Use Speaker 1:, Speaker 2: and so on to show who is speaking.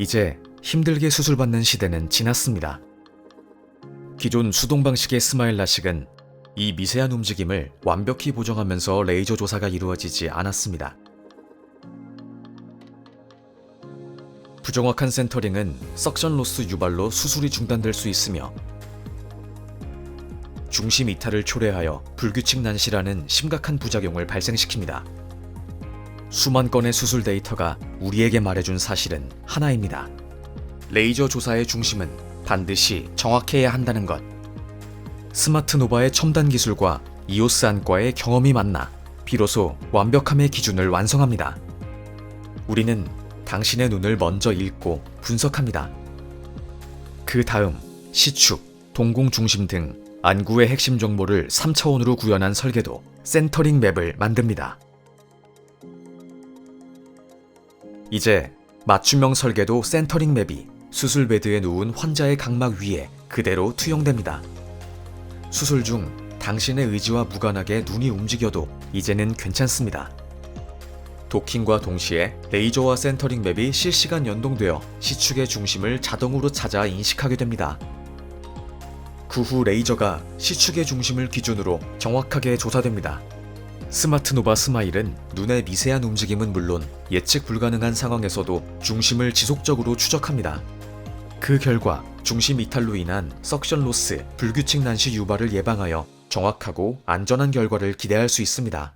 Speaker 1: 이제 힘들게 수술받는 시대는 지났습니다. 기존 수동 방식의 스마일 라식은 이 미세한 움직임을 완벽히 보정하면서 레이저 조사가 이루어지지 않았습니다. 부정확한 센터링은 석션 로스 유발로 수술이 중단될 수 있으며 중심 이탈을 초래하여 불규칙 난시라는 심각한 부작용을 발생시킵니다. 수만 건의 수술 데이터가 우리에게 말해준 사실은 하나입니다. 레이저 조사의 중심은 반드시 정확해야 한다는 것. 스마트 노바의 첨단 기술과 이오스 안과의 경험이 만나 비로소 완벽함의 기준을 완성합니다. 우리는 당신의 눈을 먼저 읽고 분석합니다. 그 다음 시축, 동공 중심 등 안구의 핵심 정보를 3차원으로 구현한 설계도 센터링 맵을 만듭니다. 이제 맞춤형 설계도 센터링 맵이 수술 베드에 누운 환자의 각막 위에 그대로 투영됩니다. 수술 중 당신의 의지와 무관하게 눈이 움직여도 이제는 괜찮습니다. 도킹과 동시에 레이저와 센터링 맵이 실시간 연동되어 시축의 중심을 자동으로 찾아 인식하게 됩니다. 그 후 레이저가 시축의 중심을 기준으로 정확하게 조사됩니다. 스마트 노바 스마일은 눈의 미세한 움직임은 물론 예측 불가능한 상황에서도 중심을 지속적으로 추적합니다. 그 결과 중심 이탈로 인한 석션 로스, 불규칙 난시 유발을 예방하여 정확하고 안전한 결과를 기대할 수 있습니다.